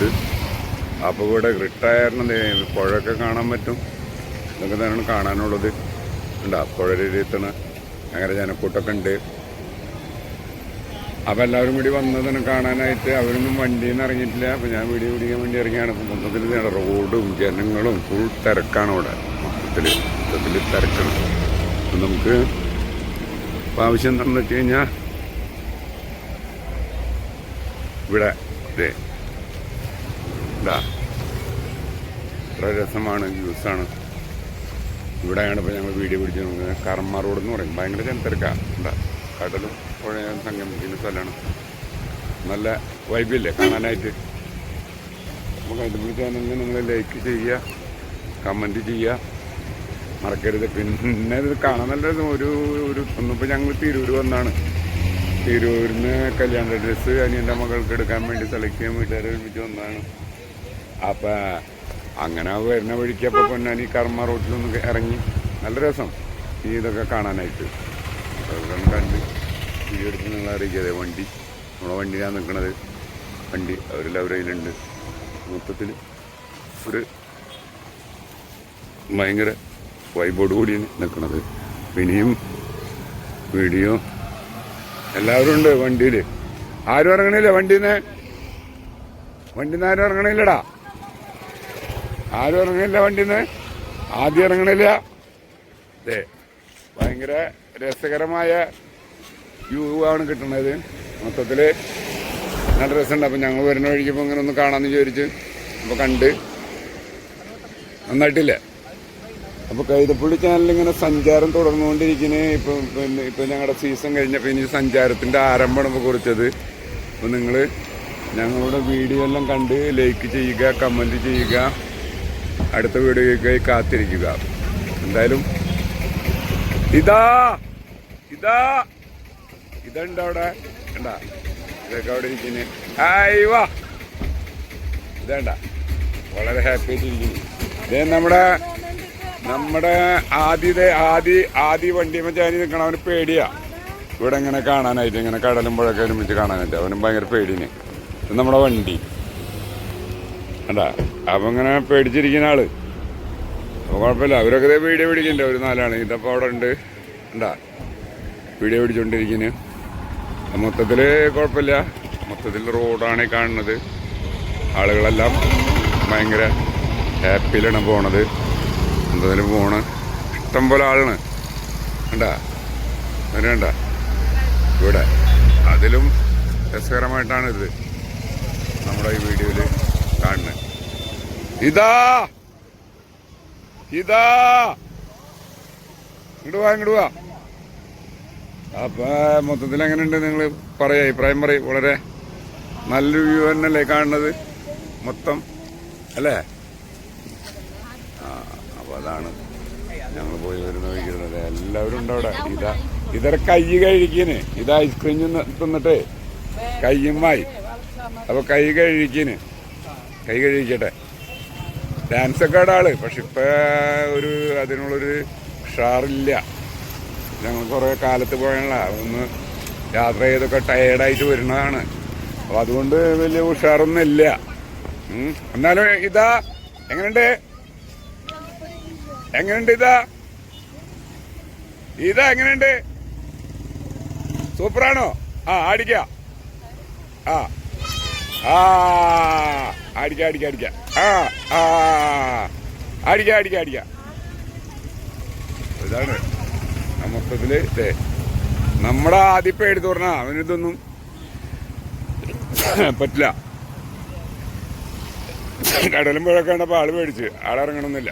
വന്നത് അപ്പോൾ ഇവിടെ റിട്ടയറിന് പുഴയൊക്കെ കാണാൻ പറ്റും. ഇതൊക്കെ തന്നെയാണ് കാണാനുള്ളത്. ഉണ്ടാ പുഴയിലെത്തണ അങ്ങനെ ജനക്കൂട്ടൊക്കെ ഉണ്ട്. അപ്പോൾ എല്ലാവരും കൂടി വന്നതിന് കാണാനായിട്ട് അവരൊന്നും വണ്ടിയിൽ നിന്ന് ഇറങ്ങിയിട്ടില്ല. അപ്പോൾ ഞാൻ വീഡിയോ പിടിക്കാൻ വേണ്ടി ഇറങ്ങിയാണ്. അപ്പോൾ മൊത്തത്തിൽ റോഡും ജനങ്ങളും ഫുൾ തിരക്കാണ് ഇവിടെ മൊത്തത്തിൽ മൊത്തത്തിൽ തിരക്കാണ്. അപ്പം നമുക്ക് ഇപ്പം ആവശ്യം എന്താണെന്ന് വെച്ച് കഴിഞ്ഞാൽ ഇവിടെ ഇതേ ഇതാ. ഇത്ര രസമാണ് ജ്യൂസാണ് ഇവിടെയാണ് ഇപ്പോൾ ഞങ്ങൾ വീഡിയോ പിടിച്ച് നോക്കുന്നത്. കർമ്മ റോഡ് എന്ന് പറയും. ഭയങ്കര ജനത്തിരക്കാണ് എന്താ കടലും പുഴയും സംഗമിക്കുന്ന സ്ഥലമാണ്. നല്ല വൈബില്ലേ കാണാനായിട്ട്? നമുക്ക് അതുപോലെ ചാനലിന് നിങ്ങൾ ലൈക്ക് ചെയ്യുക കമന്റ് ചെയ്യുക. മറക്കരുത്. പിന്നെ ഇത് കാണാൻ നല്ല. ഒരു ഒരു ഒന്നിപ്പോൾ ഞങ്ങൾ തിരൂർ വന്നാണ്. തിരൂരിന് കല്യാണ ഡ്രസ്സ് അനിയന്റെ മകൾക്ക് എടുക്കാൻ വേണ്ടി സെലക്ട് ചെയ്യാൻ വീട്ടുകാരെ ഒരുമിച്ച് വന്നതാണ്. അപ്പം അങ്ങനെ വരുന്ന വഴിക്ക് അപ്പോൾ പൊന്നാനി കർമ്മ റോട്ടിലൊന്ന് ഇറങ്ങി. നല്ല രസം. ഈ ഇതൊക്കെ കാണാനായിട്ട്. കണ്ട് വീഡിയോ എടുത്ത് നിങ്ങൾ അറിയിക്കാതെ വണ്ടി. നമ്മളെ വണ്ടിയിലാണ് നിൽക്കുന്നത് വണ്ടി അവരെല്ലാവരും അതിലുണ്ട് മൊത്തത്തിൽ ഒരു ഭയങ്കര വൈബോട് കൂടിയാണ് നിൽക്കുന്നത് പിന്നെയും വീഡിയോ എല്ലാവരും ഉണ്ട് വണ്ടിയിൽ ആരും ഇറങ്ങണില്ല വണ്ടിന്ന്. വണ്ടിന്ന് ആരും ഇറങ്ങണില്ലടാ. ആരും ഇറങ്ങില്ല വണ്ടിന്ന്. ആദ്യം ഇറങ്ങണില്ല. അതെ ഭയങ്കര രസകരമായ വ്യൂ ആണ് കിട്ടുന്നത്. മൊത്തത്തിൽ നല്ല രസമുണ്ട്. അപ്പം ഞങ്ങൾ വരുന്ന വഴിക്കപ്പോൾ ഇങ്ങനെ ഒന്ന് കാണാമെന്ന് വിചാരിച്ച് അപ്പോൾ കണ്ട്. നന്നായിട്ടില്ല? അപ്പോൾ കൈതപ്പള്ളി ചാനൽ ഇങ്ങനെ സഞ്ചാരം തുടർന്നുകൊണ്ടിരിക്കുന്നത് ഇപ്പം പിന്നെ ഇപ്പം ഞങ്ങളുടെ സീസൺ കഴിഞ്ഞപ്പോൾ ഇനി സഞ്ചാരത്തിന്റെ ആരംഭമാണ് ഇപ്പോൾ കുറിച്ചത്. അപ്പോൾ നിങ്ങൾ ഞങ്ങളുടെ വീഡിയോ എല്ലാം കണ്ട് ലൈക്ക് ചെയ്യുക കമന്റ് ചെയ്യുക. അടുത്ത വീഡിയോയ്ക്കായി കാത്തിരിക്കുക. എന്തായാലും ഇതാ ഇതാ ഇതുണ്ട് അവിടെ? കണ്ടാ ഇതൊക്കെ അവിടെ ഇരിക്കുന്നു. ആയിവാ ഇതേണ്ട? വളരെ ഹാപ്പി ആയിട്ടിരിക്കുന്നു ഇതേ നമ്മുടെ നമ്മുടെ ആദ്യത്തെ ആദ്യ ആദ്യ വണ്ടി മച്ചാനി നിൽക്കണം അവന് പേടിയാ. ഇവിടെ ഇങ്ങനെ കാണാനായിട്ട് ഇങ്ങനെ കടലും പുഴയൊക്കെ ഒരുമിച്ച് കാണാനായിട്ട്. അവനും ഭയങ്കര പേടിയാണ്. ഇത് നമ്മുടെ വണ്ടി. കണ്ടാ അപ്പം ഇങ്ങനെ പേടിച്ചിരിക്കുന്ന ആൾ. അപ്പോൾ കുഴപ്പമില്ല അവരൊക്കെ വീഡിയോ പിടിക്കണ്ട ഒരു നാലാണ് ഇതപ്പോൾ അവിടെ ഉണ്ട്. കണ്ടാ വീഡിയോ പിടിച്ചോണ്ടിരിക്കുന്നു മൊത്തത്തിൽ കുഴപ്പമില്ല. മൊത്തത്തിൽ റോഡാണ് കാണുന്നത്. ആളുകളെല്ലാം ഭയങ്കര ഹാപ്പിയിലാണ് പോണത്. എന്തായാലും പോണ്. ഇഷ്ടം പോലെ ആളാണ്. കണ്ടാ അങ്ങനെയുണ്ട ഇവിടെ. അതിലും രസകരമായിട്ടാണ് ഇത് നമ്മുടെ ഈ വീഡിയോയിൽ ഇതാ. ഇതാ. ഇങ്ങോട്ട് വാ ഇങ്ങോട്ട് വാ. അപ്പൊ മൊത്തത്തിൽ എങ്ങനെയുണ്ട് നിങ്ങൾ പറയാ അഭിപ്രായം പറയും വളരെ നല്ലൊരു വ്യൂ തന്നെയല്ലേ കാണുന്നത് മൊത്തം അല്ലേ? ആ അപ്പൊ അതാണ് ഞങ്ങൾ പോയി വരുന്ന വഴിക്കുന്നത് എല്ലാവരും ഉണ്ട് അവിടെ. ഇതാ ഇതര കൈ കഴിക്കന് ഇത് ഐസ്ക്രീം തിന്നിട്ട് കയ്യുമായി അപ്പൊ കൈ കഴിക്കന് കൈ കഴിക്കട്ടെ ഡാൻസ് ഒക്കെ പക്ഷെ ഇപ്പൊ ഒരു അതിനുള്ളൊരു ഉഷാറില്ല. ഞങ്ങൾ കുറേ കാലത്ത് പോയുള്ള ഒന്ന് യാത്ര ചെയ്തൊക്കെ ടയേർഡായിട്ട് വരുന്നതാണ്. അപ്പോൾ അതുകൊണ്ട് വലിയ ഉഷാറൊന്നും ഇല്ല. എന്നാലും ഇതാ എങ്ങനെയുണ്ട്? എങ്ങനെയുണ്ട് ഇതാ? ഇതാ എങ്ങനെയുണ്ട്? സൂപ്പറാണോ? ആ ആടിക്ക. ആ. ആ അടിക്ക അടിക്ക അടിക്ക. ആ ആ അടിക്ക അടിക്ക അടിക്ക. ഇതാണ് നമുക്കതിൽ നമ്മുടെ ആദ്യം എടുത്തു പറഞ്ഞാ അവനിതൊന്നും പറ്റില്ല. കടലും പുഴ ആൾ പേടിച്ച്. ആളിറങ്ങണമെന്നില്ല